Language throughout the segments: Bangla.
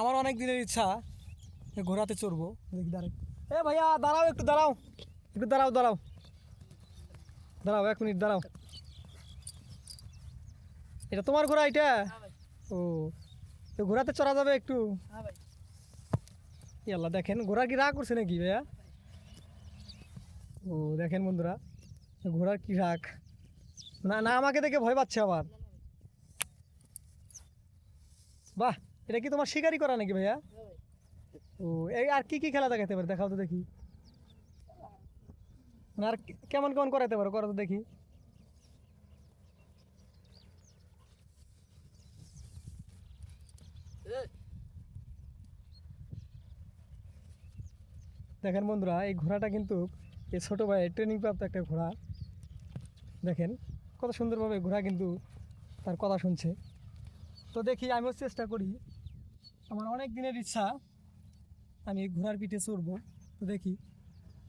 আমার অনেক দিনের ইচ্ছা ঘোড়াতে চড়বো। দেখি দাঁড়াই। এ ভাইয়া দাঁড়াও একটু দাঁড়াও। একটু দাঁড়াও দাঁড়াও। দাঁড়াও এক মিনিট দাঁড়াও। এটা তোমার ঘোড়া এটা? ও তো ঘোড়াতে চড়া যাবে একটু? ইয়াল্লা, দেখেন, ঘোড়া কি রাগ করছে নাকি ভাইয়া? ও, দেখেন বন্ধুরা ঘোড়ার কি রাগ। না না, আমাকে দেখে ভয় পাচ্ছে আবার। বাহ, এটা কি তোমার শিকারি করা নাকি ভাইয়া? ও, এই আর কি কি খেলা দেখাতে পারে? দেখাও তো দেখি। আর কেমন কেমন করাতে পারো? করো তো দেখি। দেখেন বন্ধুরা এই ঘোড়াটা কিন্তু এই ছোটো ভাইয়ের ট্রেনিং প্রাপ্ত একটা ঘোড়া দেখেন কত সুন্দরভাবে ঘোড়া কিন্তু তার কথা শুনছে তো দেখি আমিও চেষ্টা করি আমার অনেক দিনের ইচ্ছা আমি ঘোড়ার পিঠে চড়বো তো দেখি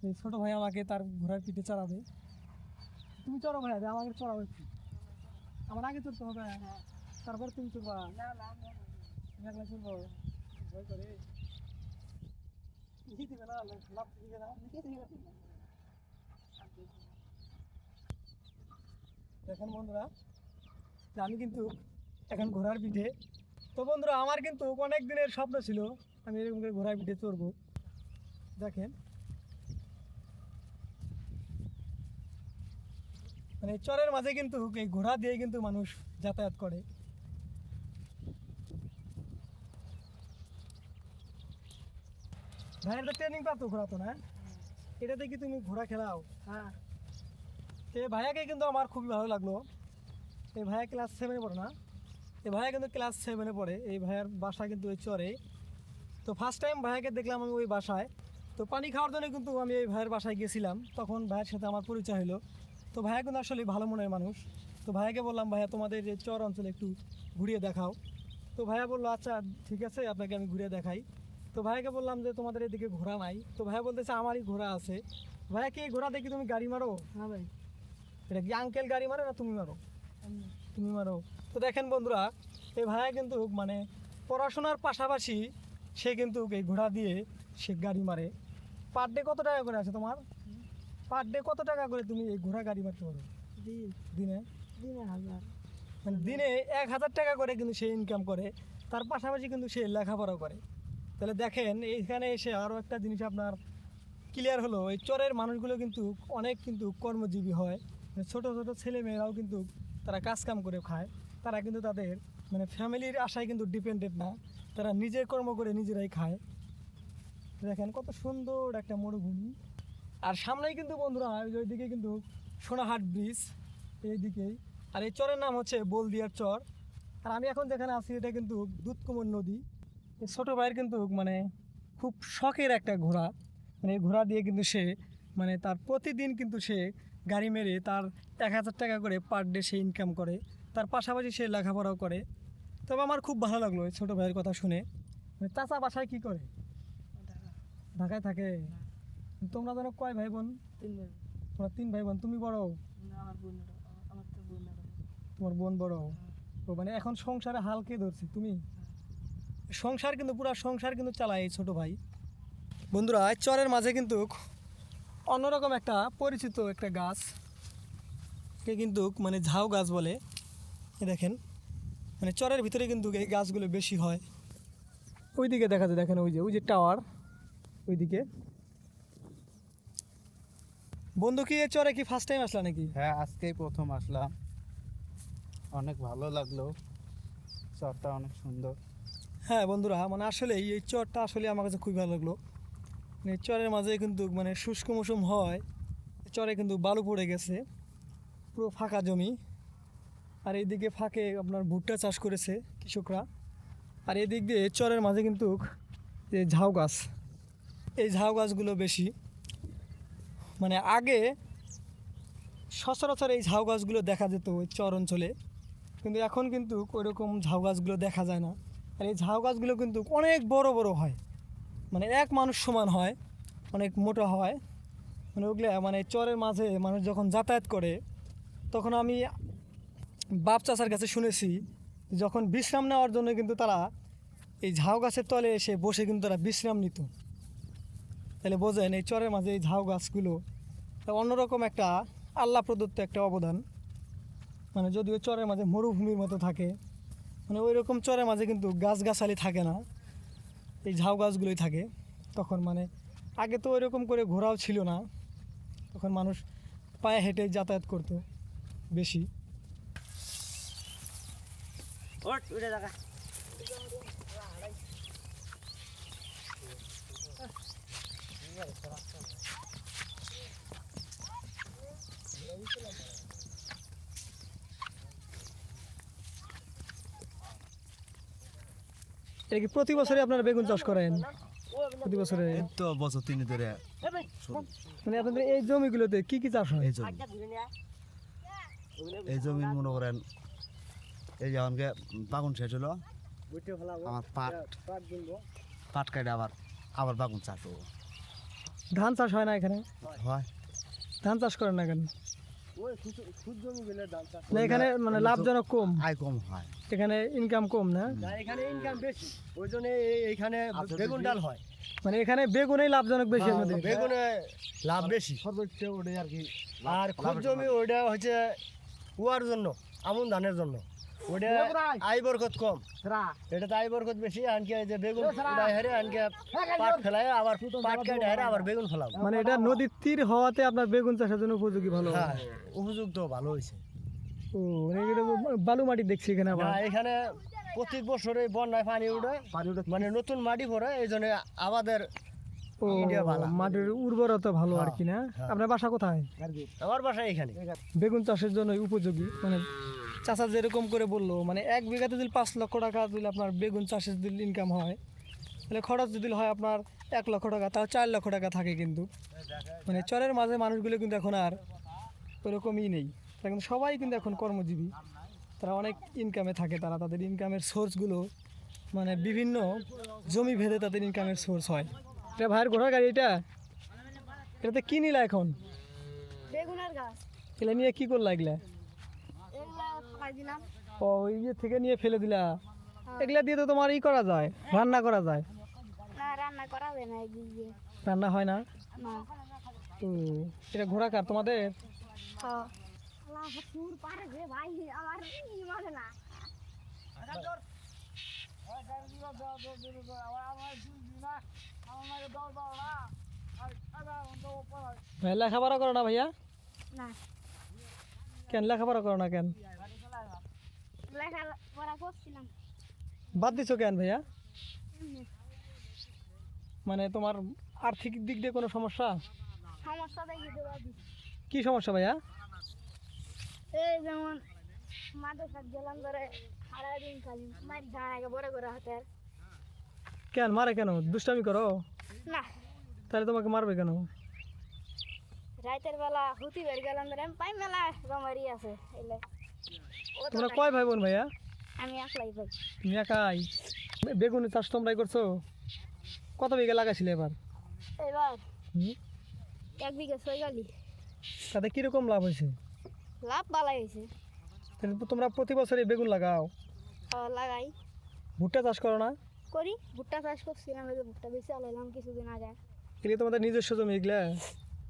এই ছোটো ভাই আমাকে তার ঘোড়ার পিঠে চড়াবে তুমি চড়ো ভাই আমাকে চড়াবে। আমার আগে চড়তে হবে তারপর তুমি চড়বা একলা চড়বো ভয় করে লিখে দিবে না লাভ দিবে না দেখেন বন্ধুরা, আমি কিন্তু এখন ঘোড়ার পিঠে। তো বন্ধুরা, আমার কিন্তু অনেক দিনের স্বপ্ন ছিল আমি এরকম করে ঘোড়ার পিঠে চড়বো। দেখেন। মানে চরের মাঝে কিন্তু এই ঘোড়া দিয়ে কিন্তু মানুষ যাতায়াত করে। ভাইয়ের তো ট্রেনিং প্রাপ্ত ঘোড়া তো না। এটাতে কি তুমি ঘোড়া খেলাও। হ্যাঁ। এই ভাইয়াকে কিন্তু আমার খুবই ভালো লাগল। এই ভাইয়া ক্লাস সেভেনে পড়ে না। এই ভাইয়া কিন্তু ক্লাস সেভেনে পড়ে। এই ভাইয়ার বাসা কিন্তু ওই চরে। তো ফার্স্ট টাইম ভাইয়াকে দেখলাম আমি ওই বাসায়। তো পানি খাওয়ার জন্য কিন্তু আমি এই ভাইয়ের বাসায় গেছিলাম। তখন ভাইয়ের সাথে আমার পরিচয় হলো তো ভাইয়া কিন্তু আসলে ভালো মনের মানুষ। তো ভাইয়াকে বললাম ভাইয়া তোমাদের এই চর অঞ্চলে একটু ঘুরিয়ে দেখাও। তো ভাইয়া বলল আচ্ছা ঠিক আছে আপনাকে আমি ঘুরিয়ে দেখাই। তো ভাইয়াকে বললাম যে তোমাদের এদিকে ঘোড়া নাই। তো ভাইয়া বলতেছে আমারই ঘোড়া আছে। ভাইয়া কি এই ঘোড়া দেখি তুমি গাড়ি মারো? হ্যাঁ ভাই। এটা কি আঙ্কেল গাড়ি মারো না তুমি মারো? তুমি মারো। তো দেখেন বন্ধুরা এই ভাইয়া কিন্তু মানে পড়াশোনার পাশাপাশি সে কিন্তু এই ঘোড়া দিয়ে সে গাড়ি মারে। পার ডে কত টাকা করে আছে তোমার? পার ডে কত টাকা করে তুমি এই ঘোড়া গাড়ি মারতে পারো? দিনে। দিনে? হাজার। মানে দিনে এক হাজার টাকা করে কিন্তু সে ইনকাম করে। তার পাশাপাশি কিন্তু সে লেখাপড়া করে। তাহলে দেখেন, এইখানে এসে আরও একটা জিনিস আপনার ক্লিয়ার হলো। এই চরের মানুষগুলো কিন্তু অনেক কিন্তু কর্মজীবী হয়। ছোটো ছোটো ছেলে মেয়েরাও কিন্তু তারা কাজ কাম করে খায়। তারা কিন্তু তাদের মানে ফ্যামিলির আশায় কিন্তু ডিপেন্ডেন্ট না। তারা নিজে কর্ম করে নিজেরাই খায়। দেখেন কত সুন্দর একটা মরুভূমি। আর সামনেই কিন্তু বন্ধুরা ওইদিকে কিন্তু সোনাহাট ব্রিজ, এইদিকেই। আর এই চরের নাম হচ্ছে বলদিয়ার চর। আর আমি এখন যেখানে আছি, এটা কিন্তু দুধকুমর নদী। এই ছোটো ভাইয়ের কিন্তু মানে খুব শখের একটা ঘোড়া। মানে এই ঘোড়া দিয়ে কিন্তু সে মানে তার প্রতিদিন কিন্তু সে গাড়ি মেরে তার এক হাজার টাকা করে পার ডে সে ইনকাম করে। তার পাশাপাশি সে লেখাপড়াও করে। তবে আমার খুব ভালো লাগল এই ছোটো ভাইয়ের কথা শুনে। মানে চাচা বাসায় কী করে? ঢাকায় থাকে? তোমরা যেন কয় ভাই বোন তিন ভাই। তোমরা তিন ভাই বোন তুমি বড়। তোমার বোন বড়? ও মানে এখন সংসারে হাল কে ধরছে? তুমি? সংসার কিন্তু, পুরো সংসার কিন্তু চালায় এই ছোটো ভাই। বন্ধুরা চরের মাঝে কিন্তু অন্যরকম একটা পরিচিত একটা গাছ। কে কিন্তু মানে ঝাউ গাছ বলে। দেখেন মানে চরের ভিতরে কিন্তু এই গাছগুলো বেশি হয়। ওইদিকে দেখা যায়, দেখেন ওই যে ওই যে টাওয়ার, ওইদিকে। বন্ধু, কি এ চরে কি ফার্স্ট টাইম আসলা নাকি? হ্যাঁ আজকেই প্রথম আসলাম। অনেক ভালো লাগল। চরটা অনেক সুন্দর। হ্যাঁ বন্ধুরা মানে আসলে এই চরটা আসলে আমার কাছে খুবই ভালো লাগল। মানে চরের মাঝে কিন্তু মানে শুষ্ক মৌসুম হয়, চরে কিন্তু বালু পড়ে গেছে, পুরো ফাঁকা জমি। আর এইদিকে ফাঁকে আপনার ভুট্টা চাষ করেছে কৃষকরা। আর এদিক দিয়ে চরের মাঝে কিন্তু যে ঝাউ গাছ। এই ঝাউ গাছগুলো বেশি। মানে আগে সচরাচর এই ঝাউ গাছগুলো দেখা যেত ওই চর অঞ্চলে। কিন্তু এখন কিন্তু ওইরকম ঝাউ গাছগুলো দেখা যায় না। আর এই ঝাউ গাছগুলো কিন্তু অনেক বড় বড় হয়। মানে এক মানুষ সমান হয়, অনেক মোটা হয়। মানে ওগুলো মানে চরের মাঝে মানুষ যখন যাতায়াত করে, তখন আমি বাপ চাচার কাছে শুনেছি যখন বিশ্রাম নেওয়ার জন্য কিন্তু তারা এই ঝাউ গাছের তলে এসে বসে কিন্তু তারা বিশ্রাম নিত। তাহলে বোঝেন এই চরের মাঝে এই ঝাউ গাছগুলো অন্যরকম একটা আল্লাহ প্রদত্ত একটা অবদান। মানে যদিও চরের মাঝে মরুভূমির মতো থাকে মানে ওই রকম চরের মাঝে কিন্তু গাছগাছালি থাকে না। এই ঝাউ গাছগুলোই থাকে। তখন মানে আগে তো ওইরকম করে ঘোরাও ছিল না। তখন মানুষ পায়ে হেঁটে যাতায়াত করতো বেশি। এটা কি প্রতি বছরই আপনারা বেগুন চাষ করেন? প্রতি বছরে? তো বছর তিন ধরে মানে আপনাদের এই জমিগুলোতে কি কি চাষ হয়? এই জমি। এই জমি মনে করেন এই যে আমাকে বাগুন শেষ হলো আমার পাট পাট কাটে আবার আবার বাগুন চাষ ধান চাষ হয় না এখানে? হয়। ধান চাষ করেন না কেন? না এখানে মানে লাভজনক কম। আয় কম হয়। এখানে ইনকাম কম না? এখানে ইনকাম বেশি। ওই জন্য এইখানে বেগুন ডাল হয়। মানে এখানে বেগুনেই লাভজনক বেশি আমাদের। বেগুনে লাভ বেশি। সর্বোচ্চ ওটাই আর কি। আর খুব জমি ওইটা হচ্ছে কুয়ার জন্য আমন ধানের জন্য। ওইটা আই। বরকত কম। এটা তো আই বরকত বেশি আনকে যে বেগুন উড়াই আনকে পাট ফেলায় আবার পাট কাটে হারে আবার বেগুন ফেলাম মানে এটা নদীর তীর হওয়াতে আপনার বেগুন চাষের জন্য উপযোগী ভালো হ্যাঁ উপযুক্ত ভালো হয়েছে। ও মানে বালু মাটি দেখছি এখানে আবার। এখানে প্রত্যেক বছরে বন্যায় পানি উঠে মানে নতুন মাটি ভরে এই জন্য আমাদের। মাটির উর্বরতা ভালো আর কি না? হ্যাঁ। আপনার বাসা কোথায়? আমার বাসা এখানে। বেগুন চাষের জন্য উপযোগী। মানে চাষা যেরকম করে বলল মানে এক বিঘাতে যদি পাঁচ লক্ষ টাকা যদি আপনার বেগুন চাষের যদি ইনকাম হয় তাহলে খরচ যদি হয় আপনার এক লক্ষ টাকা তাও চার লক্ষ টাকা থাকে কিন্তু। মানে চরের মাঝে মানুষগুলো কিন্তু এখন আর ওরকমই নেই। তারা কিন্তু সবাই কিন্তু এখন কর্মজীবী। তারা অনেক ইনকামে থাকে তারা তাদের ইনকামের সোর্সগুলো মানে বিভিন্ন জমি ভেদে তাদের ইনকামের সোর্স হয়। এটা ভাইয়ের ঘোড়ার গাড়ি এটা? এটাতে কি নিলা এখন? বেগুনের গাছ। এগুলা নিয়ে কি করলা এগুলা? ফালাই দিলাম। ইয়ে থেকে নিয়ে ফেলে দিলা। এগুলা দিয়ে তো তোমার ই করা যায় রান্না করা যায়। রান্না করা যায় না রান্না হয় না? ও এটা ঘোড়া কার তোমাদের? হ্যাঁ সুর পারে যে ভাই আমার ই মানে না ভাই লেখাপড়া করো না ভাইয়া? কেন লেখাপড়া করো না কেন? বাদ দিছো কেন ভাইয়া? মানে তোমার আর্থিক দিক দিয়ে কোনো সমস্যা? কি সমস্যা ভাইয়া? এই যেমন শাক গেলাম ধরে সারাদিন খালি মারি ঝাড়াকে বড় করে হাতের কেন? মারে কেন? দুষ্টামি করো। না। তাহলে তোমাকে মারবে কেন? রাতের বেলা হুতি বের গেলাম রে পাই মেলা রমারি আছে এলে। তোমরা কয় ভাই বোন ভাইয়া? আমি একলাই ভাই। তুমি একাই। বেগুনের চাষ তোমরাই করছ? কত বিঘা লাগাইছিলে এবার? এবার? এক বিঘা ছয় গালি তাতে কীরকম লাভ হয়েছে? লাভ বালাই হয়েছে। তাহলে তোমরা প্রতি বছরই বেগুন লাগাও? লাগাই। ভুট্টা চাষ করো না? করি ভুট্টা চাষ করছিলাম ভুট্টা বেশি আলাইলাম কিছুদিন আগে। এগুলো তোমাদের নিজস্ব জমি এগুলা?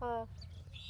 হ্যাঁ।